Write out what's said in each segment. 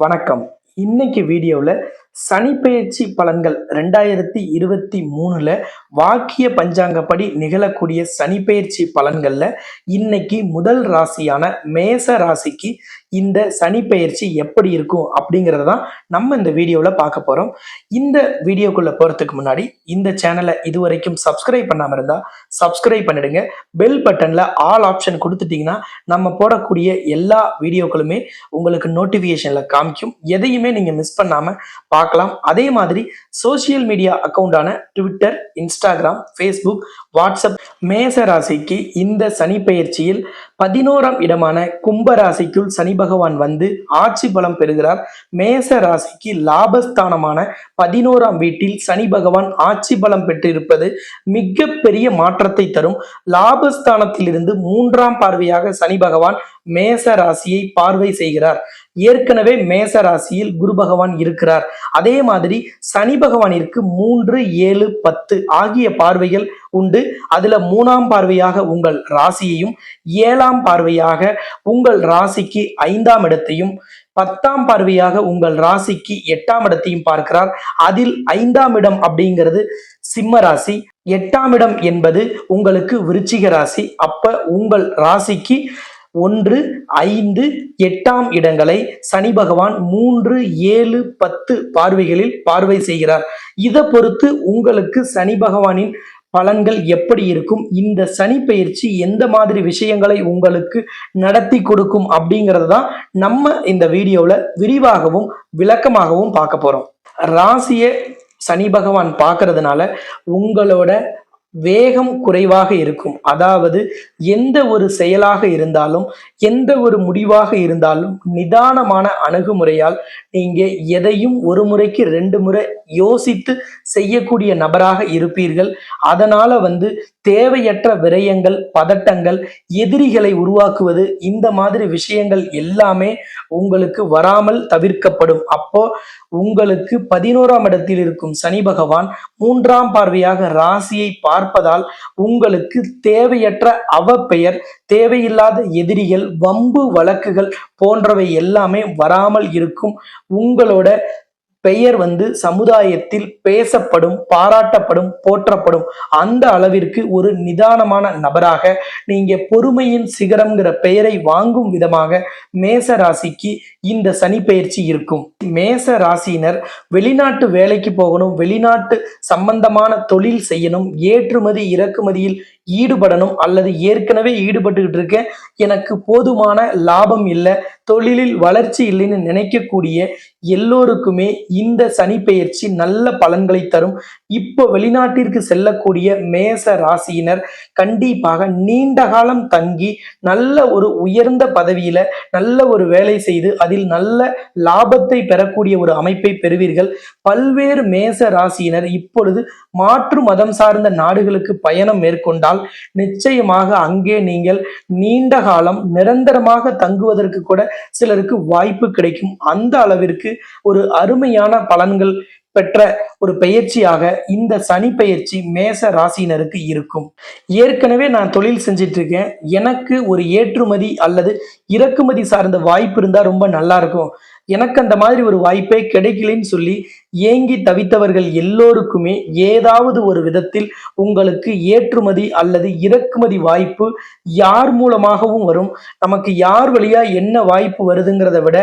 வணக்கம். இன்னைக்கு வீடியோவில் சனிப்பெயர்ச்சி பலன்கள் ரெண்டாயிரத்தி இருபத்தி மூணுல வாக்கிய பஞ்சாங்கப்படி நிகழக்கூடிய சனிப்பெயர்ச்சி பலன்கள்ல இன்னைக்கு முதல் ராசியான மேச ராசிக்கு இந்த சனிப்பெயர்ச்சி எப்படி இருக்கும் அப்படிங்கிறத தான் நம்ம இந்த வீடியோவில் பார்க்க போகிறோம் இந்த வீடியோக்குள்ளே போகிறதுக்கு முன்னாடி இந்த சேனலை இது வரைக்கும் சப்ஸ்கிரைப் பண்ணாமல் இருந்தால் சப்ஸ்கிரைப் பண்ணிடுங்க. பெல் பட்டனில் ஆல் ஆப்ஷன் கொடுத்துட்டிங்கன்னா நம்ம போடக்கூடிய எல்லா வீடியோக்களுமே உங்களுக்கு நோட்டிஃபிகேஷனில் காமிக்கும். எதையுமே நீங்கள் மிஸ் பண்ணாமல் பார்க்கலாம். அதே மாதிரி சோஷியல் மீடியா அக்கௌண்டான ட்விட்டர் இன்ஸ்டாகிராம் ஃபேஸ்புக் வாட்ஸ்அப் மேச ராசிக்கு இந்த சனி பயிற்சியில் பதினோராம் இடமான கும்ப ராசிக்குள் சனி பகவான் வந்து ஆட்சி பலம் பெறுகிறார். மேச ராசிக்கு லாபஸ்தானமான பதினோராம் வீட்டில் சனி பகவான் ஆட்சி பலம் பெற்றிருப்பது மிக பெரிய மாற்றத்தை தரும். லாபஸ்தானத்திலிருந்து மூன்றாம் பார்வையாக சனி பகவான் மேச ராசியை பார்வை செய்கிறார். ஏற்கனவே மேச ராசியில் குரு பகவான் இருக்கிறார். அதே மாதிரி சனி பகவானிற்கு மூன்று ஏழு பத்து ஆகிய பார்வைகள் உண்டு. அதுல மூணாம் பார்வையாக உங்கள் ராசியையும் ஏழாம் பார்வையாக உங்கள் ராசிக்கு ஐந்தாம் இடத்தையும் பத்தாம் பார்வையாக உங்கள் ராசிக்கு எட்டாம் இடத்தையும் பார்க்கிறார். அதில் ஐந்தாம் இடம் அப்படிங்கிறது சிம்ம ராசி. எட்டாம் இடம் என்பது உங்களுக்கு விருச்சிக ராசி. அப்ப உங்கள் ராசிக்கு ஒன்று ஐந்து எட்டாம் இடங்களை சனி பகவான் மூன்று ஏழு பத்து பார்வைகளில் பார்வை செய்கிறார். இதை பொறுத்து உங்களுக்கு சனி பகவானின் பலன்கள் எப்படி இருக்கும்? இந்த சனி பயிற்சி எந்த மாதிரி விஷயங்களை உங்களுக்கு நடத்தி கொடுக்கும் அப்படிங்கிறது தான் நம்ம இந்த வீடியோவில் விரிவாகவும் விளக்கமாகவும் பார்க்க போகிறோம் ராசியை சனி பகவான் பார்க்கறதுனால உங்களோட வேகம் குறைவாக இருக்கும். அதாவது எந்த ஒரு செயலாக இருந்தாலும் எந்த ஒரு முடிவாக இருந்தாலும் நிதானமான அணுகுமுறையால் நீங்க எதையும் ஒரு முறைக்கு ரெண்டு முறை யோசித்து செய்யக்கூடிய நபராக இருப்பீர்கள். அதனால வந்து தேவையற்ற விரயங்கள் பதட்டங்கள் எதிரிகளை உருவாக்குவது இந்த மாதிரி விஷயங்கள் எல்லாமே உங்களுக்கு வராமல் தவிர்க்கப்படும். அப்போ உங்களுக்கு பதினோராம் இடத்தில் இருக்கும் சனி பகவான் மூன்றாம் பார்வையாக ராசியை பார்ப்பதால் உங்களுக்கு தேவையற்ற அவப்பெயர் தேவையில்லாத எதிரிகள் வம்பு வழக்குகள் போன்றவை எல்லாமே வராமல் இருக்கும். உங்களோட பெயர் வந்து சமுதாயத்தில் பேசப்படும் பாராட்டப்படும் போற்றப்படும் அந்த அளவிற்கு ஒரு நிதானமான நபராக நீங்க பொறுமையின் சிகரம்ங்கிற பெயரை வாங்கும் விதமாக மேச ராசிக்கு இந்த சனி பயிற்சி இருக்கும். மேச ராசியினர் வெளிநாட்டு வேலைக்கு போகணும் வெளிநாட்டு சம்பந்தமான தொழில் செய்யணும் ஏற்றுமதி இறக்குமதியில் ஈடுபடணும் அல்லது ஏற்கனவே ஈடுபட்டுக்கிட்டு இருக்கேன் எனக்கு போதுமான லாபம் இல்லை. தொழிலில் வளர்ச்சி இல்லைன்னு நினைக்கக்கூடிய எல்லோருக்குமே இந்த சனி பெயர்ச்சி நல்ல பலன்களை தரும். இப்போ வெளிநாட்டிற்கு செல்லக்கூடிய மேச ராசியினர் கண்டிப்பாக நீண்ட காலம் தங்கி நல்ல ஒரு உயர்ந்த பதவியில நல்ல ஒரு வேலை செய்து அதில் நல்ல லாபத்தை பெறக்கூடிய ஒரு அமைப்பை பெறுவீர்கள். பல்வேறு மேச ராசியினர் இப்பொழுது மாற்று மதம் சார்ந்த நாடுகளுக்கு பயணம் மேற்கொண்டால் நிச்சயமாக அங்கே நீங்கள் நீண்ட காலம் நிரந்தரமாக தங்குவதற்கு கூட சிலருக்கு வாய்ப்பு கிடைக்கும். அந்த அளவிற்கு ஒரு அருமையான பலன்கள் பெற்ற ஒரு பெயர்ச்சியாக இந்த சனி பெயர்ச்சி மேச ராசியினருக்கு இருக்கும். ஏற்கனவே நான் தொழில் செஞ்சிட்டு இருக்கேன் எனக்கு ஒரு ஏற்றுமதி அல்லது இறக்குமதி சார்ந்த வாய்ப்பு இருந்தா ரொம்ப நல்லா இருக்கும் எனக்கு அந்த மாதிரி ஒரு வாய்ப்பே கிடைக்கலன்னு சொல்லி ஏங்கி தவித்தவர்கள் எல்லோருக்குமே ஏதாவது ஒரு விதத்தில் உங்களுக்கு ஏற்றுமதி அல்லது இறக்குமதி வாய்ப்பு யார் மூலமாகவும் வரும். நமக்கு யார் வழியா என்ன வாய்ப்பு வருதுங்கிறத விட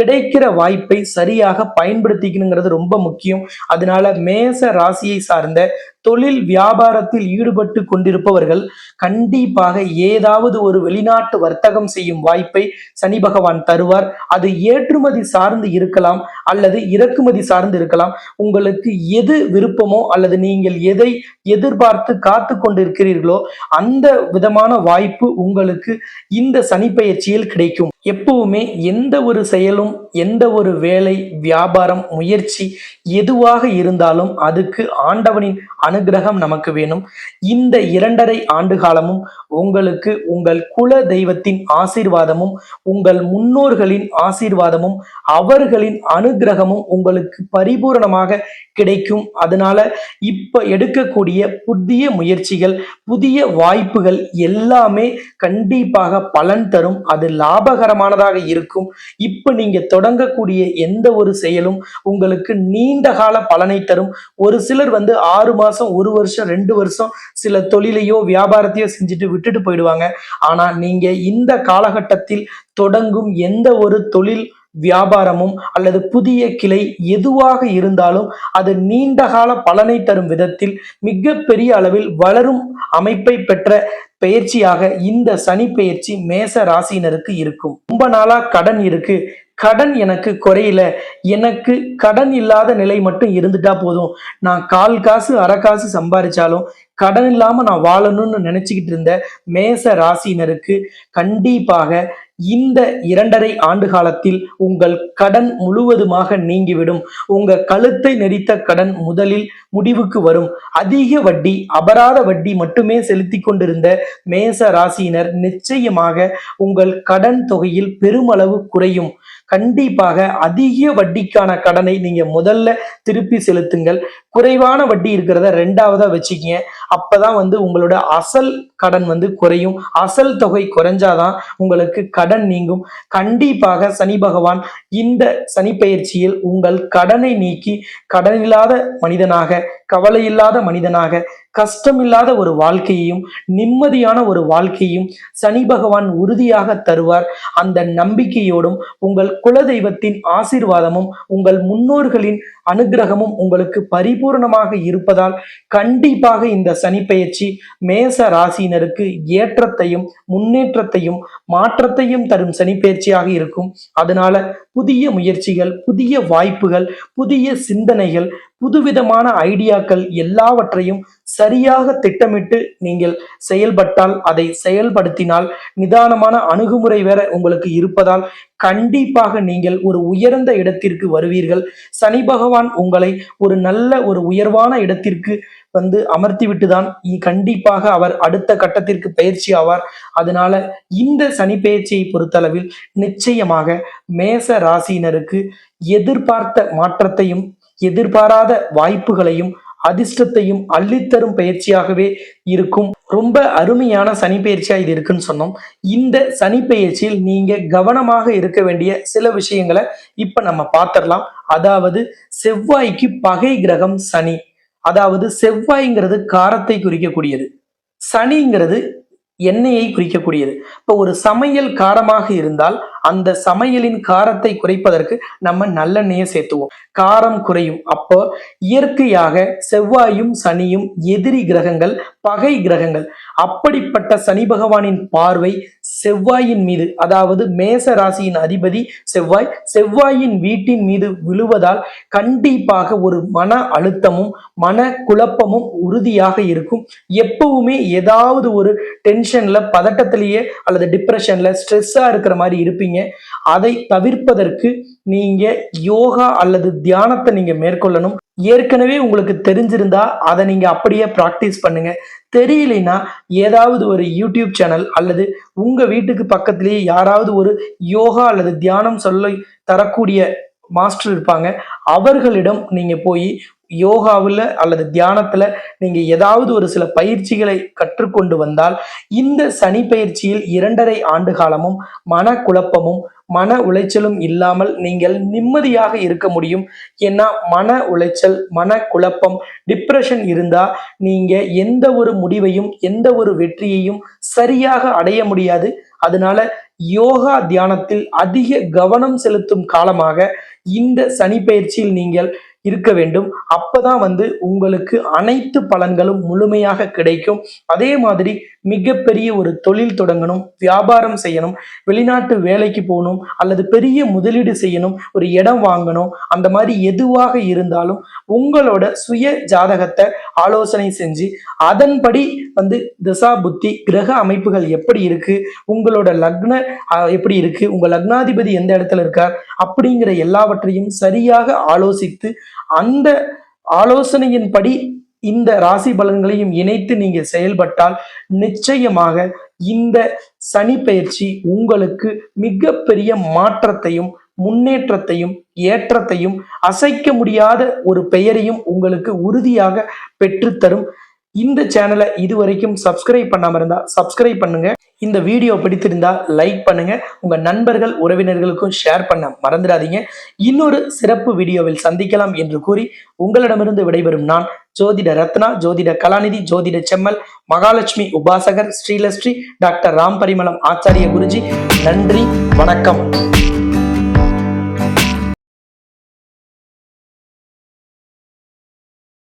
கிடைக்கிற வாய்ப்பை சரியாக பயன்படுத்திக்கணுங்கிறது ரொம்ப முக்கியம். அதனால மேச ராசியை சார்ந்த தொழில் வியாபாரத்தில் ஈடுபட்டு கொண்டிருப்பவர்கள் கண்டிப்பாக ஏதாவது ஒரு வெளிநாட்டு வர்த்தகம் செய்யும் வாய்ப்பை சனி பகவான் தருவார். அது ஏற்றுமதி சார்ந்து இருக்கலாம் அல்லது இறக்குமதி சார்ந்து இருக்கலாம். உங்களுக்கு எது விருப்பமோ அல்லது நீங்கள் எதை எதிர்பார்த்து காத்து கொண்டிருக்கிறீர்களோ அந்த விதமான வாய்ப்பு உங்களுக்கு இந்த சனி பயிற்சியில் கிடைக்கும். எப்பவுமே எந்த ஒரு செயலும் எந்த ஒரு வேலை வியாபாரம் முயற்சி எதுவாக இருந்தாலும் அதுக்கு ஆண்டவனின் அனுகிரகம் நமக்கு வேணும். இந்த இரண்டரை ஆண்டு காலமும் உங்களுக்கு உங்கள் குல தெய்வத்தின் ஆசீர்வாதமும் உங்கள் முன்னோர்களின் ஆசீர்வாதமும் அவர்களின் அனுகிரகமும் உங்களுக்கு பரிபூரணமாக கிடைக்கும். அதனால இப்ப எடுக்கக்கூடிய புதிய முயற்சிகள் புதிய வாய்ப்புகள் எல்லாமே கண்டிப்பாக பலன் தரும். அது லாபகரமானதாக இருக்கும். இப்ப நீங்க தொடங்கக்கூடிய எந்த ஒரு செயலும் உங்களுக்கு நீண்ட கால பலனை தரும். ஒரு சிலர் வந்து ஆறு மாசம் ஒரு வருஷம் ரெண்டு வருஷம் சில தொழிலையோ வியாபாரத்தையோ செஞ்சுட்டு விட்டுட்டு போயிடுவாங்க. ஆனா நீங்க இந்த காலகட்டத்தில் தொடங்கும் எந்த ஒரு தொழில் வியாபாரமும் அல்லது புதிய கிளை எதுவாக இருந்தாலும் அது நீண்ட கால பலனை தரும் விதத்தில் மிகப்பெரிய அளவில் வளரும் அமைப்பை பெற்ற பெயர்ச்சியாக இந்த சனி பெயர்ச்சி மேச ராசினருக்கு இருக்கும். ரொம்ப நாளா கடன் இருக்கு. கடன் எனக்கு குறையில. எனக்கு கடன் இல்லாத நிலை மட்டும் இருந்துட்டா போதும். நான் கால் காசு அரை காசு சம்பாதிச்சாலும் கடன் இல்லாம நான் வாழணும்னு நினைச்சுக்கிட்டு இருந்த மேச ராசினருக்கு கண்டிப்பாக இந்த இரண்டரை ஆண்டு காலத்தில் உங்கள் கடன் முழுவதுமாக நீங்கிவிடும். உங்க கழுத்தை நெரித்த கடன் முதலில் முடிவுக்கு வரும். அதிக வட்டி அபராத வட்டி மட்டுமே செலுத்தி கொண்டிருந்த மேச ராசியினர் நிச்சயமாக உங்கள் கடன் தொகையில் பெருமளவு குறையும். கண்டிப்பாக அதிக வட்டிக்கான கடனை நீங்க முதல்ல திருப்பி செலுத்துங்கள். குறைவான வட்டி இருக்கிறத ரெண்டாவதா வச்சுக்கிங்க. அப்பதான் வந்து உங்களோட அசல் கடன் வந்து குறையும். அசல் தொகை குறைஞ்சாதான் உங்களுக்கு கடன் நீங்கும். கண்டிப்பாக சனி பகவான் இந்த சனி பயிற்சியில் உங்கள் கடனை நீக்கி கடனில்லாத மனிதனாக கவலையில்லாத மனிதனாக கஷ்டமில்லாத ஒரு வாழ்க்கையையும் நிம்மதியான ஒரு வாழ்க்கையும் சனி பகவான் உறுதியாக தருவார். அந்த நம்பிக்கையோடும் உங்கள் குலதெய்வத்தின் ஆசீர்வாதமும் உங்கள் முன்னோர்களின் அனுகிரகமும் உங்களுக்கு பரிபூர்ணமாக இருப்பதால் கண்டிப்பாக இந்த சனிப்பெயர்ச்சி மேச ராசியினருக்கு ஏற்றத்தையும் முன்னேற்றத்தையும் மாற்றத்தையும் தரும் சனிப்பெயர்ச்சியாக இருக்கும். அதனால புதிய முயற்சிகள் புதிய வாய்ப்புகள் புதிய சிந்தனைகள் புதுவிதமான ஐடியாக்கள் எல்லாவற்றையும் சரியாக திட்டமிட்டு நீங்கள் செயல்பட்டால் அதை செயல்படுத்தினால் நிதானமான அணுகுமுறை வேற உங்களுக்கு இருப்பதால் கண்டிப்பாக நீங்கள் ஒரு உயர்ந்த இடத்திற்கு வருவீர்கள். சனி பகவான் உங்களை ஒரு நல்ல ஒரு உயர்வான இடத்திற்கு வந்து அமர்த்தி விட்டுதான் கண்டிப்பாக அவர் அடுத்த கட்டத்திற்கு பயிற்சி ஆவார். அதனால இந்த சனி பயிற்சியை பொறுத்தளவில் நிச்சயமாக மேச ராசியினருக்கு எதிர்பார்த்த மாற்றத்தையும் எதிர்பாராத வாய்ப்புகளையும் அதிர்ஷ்டத்தையும் அள்ளித்தரும் பயிற்சியாகவே இருக்கும். ரொம்ப அருமையான சனி பயிற்சியா இது இருக்குன்னு சொன்னோம். இந்த சனி பயிற்சியில் நீங்க கவனமாக இருக்க வேண்டிய சில விஷயங்களை இப்ப நம்ம பார்த்திடலாம். அதாவது செவ்வாய்க்கு பகை கிரகம் சனி. அதாவது செவ்வாய்ங்கிறது காரத்தை குறிக்கக்கூடியது. சனிங்கிறது எண்ணெயை குறிக்கக்கூடியது. இப்போ ஒரு சமையல் காரமாக இருந்தால் அந்த சமையலின் காரத்தை குறைப்பதற்கு நம்ம நல்லெண்ணெயை சேர்த்துவோம். காரம் குறையும். அப்போ இயற்கையாக செவ்வாயும் சனியும் எதிரி கிரகங்கள் பகை கிரகங்கள் அப்படிப்பட்ட சனி பகவானின் பார்வை செவ்வாயின் மீது அதாவது மேச ராசியின் அதிபதி செவ்வாய் செவ்வாயின் வீட்டின் மீது விழுவதால் கண்டிப்பாக ஒரு மன அழுத்தமும் மன குழப்பமும் உறுதியாக இருக்கும். எப்பவுமே ஏதாவது ஒரு டென்ஷன்ல பதட்டத்திலேயே அல்லது டிப்ரெஷன்ல ஸ்ட்ரெஸ்ஸா இருக்கிற மாதிரி இருப்பீங்க. அதை தவிர்ப்பதற்கு நீங்க யோகா அல்லது தியானத்தை நீங்க மேற்கொள்ளணும். ஏற்கனவே உங்களுக்கு தெரிஞ்சிருந்தா அதை நீங்க அப்படியே ப்ராக்டிஸ் பண்ணுங்க. தெரியலைன்னா ஏதாவது ஒரு யூடியூப் சேனல் அல்லது உங்க வீட்டுக்கு பக்கத்திலேயே யாராவது ஒரு யோகா அல்லது தியானம் சொல்ல தரக்கூடிய மாஸ்டர் இருப்பாங்க. அவர்களிடம் நீங்க போய் யோகாவில் அல்லது தியானத்துல நீங்க ஏதாவது ஒரு சில பயிற்சிகளை கற்றுக்கொண்டு வந்தால் இந்த சனி பயிற்சியில் இரண்டரை ஆண்டு காலமும் மனக்குழப்பமும் மன உளைச்சலும் இல்லாமல் நீங்கள் நிம்மதியாக இருக்க முடியும். ஏன்னா மன உளைச்சல் மன குழப்பம் டிப்ரெஷன் இருந்தா நீங்க எந்த ஒரு முடிவையும் எந்த ஒரு வெற்றியையும் சரியாக அடைய முடியாது. அதனால யோகா தியானத்தில் அதிக கவனம் செலுத்தும் காலமாக இந்த சனி பயிற்சியில் நீங்கள் இருக்க வேண்டும். அப்பதான் வந்து உங்களுக்கு அனைத்து பலன்களும் முழுமையாக கிடைக்கும். அதே மாதிரி மிகப்பெரிய ஒரு தொழில் தொடங்கணும் வியாபாரம் செய்யணும் வெளிநாட்டு வேலைக்கு போகணும் அல்லது பெரிய முதலீடு செய்யணும் ஒரு இடம் வாங்கணும் அந்த மாதிரி எதுவாக இருந்தாலும் உங்களோட சுய ஜாதகத்தை ஆலோசனை செஞ்சு அதன்படி வந்து திசா புத்தி கிரக அமைப்புகள் எப்படி இருக்கு உங்களோட லக்ன எப்படி இருக்கு உங்க லக்னாதிபதி எந்த இடத்துல இருக்கார் அப்படிங்கிற எல்லாவற்றையும் சரியாக ஆலோசித்து அந்த ஆலோசனையின்படி இந்த ராசி பலன்களையும் இணைத்து நீங்க செயல்பட்டால் நிச்சயமாக இந்த சனி பயிற்சி உங்களுக்கு மிகப்பெரிய மாற்றத்தையும் முன்னேற்றத்தையும் ஏற்றத்தையும் அசைக்க முடியாத ஒரு பெயரையும் உங்களுக்கு உறுதியாக பெற்றுத்தரும். இந்த சேனலை இதுவரைக்கும் சப்ஸ்கிரைப் பண்ணாமல் இருந்தால் சப்ஸ்கிரைப் பண்ணுங்க. இந்த வீடியோ பிடித்திருந்தா லைக் பண்ணுங்க. உங்க நண்பர்கள் உறவினர்களுக்கும் ஷேர் பண்ண மறந்துடாதீங்க. இன்னொரு சிறப்பு வீடியோவில் சந்திக்கலாம் என்று கூறி உங்களிடமிருந்து விடைபெறும் நான் ஜோதிட ரத்னா ஜோதிட கலாநிதி ஜோதிட செம்மல் மகாலட்சுமி உபாசகர் ஸ்ரீலஸ்ரீ டாக்டர் ராம் பரிமளம் ஆச்சாரிய குருஜி. நன்றி வணக்கம்.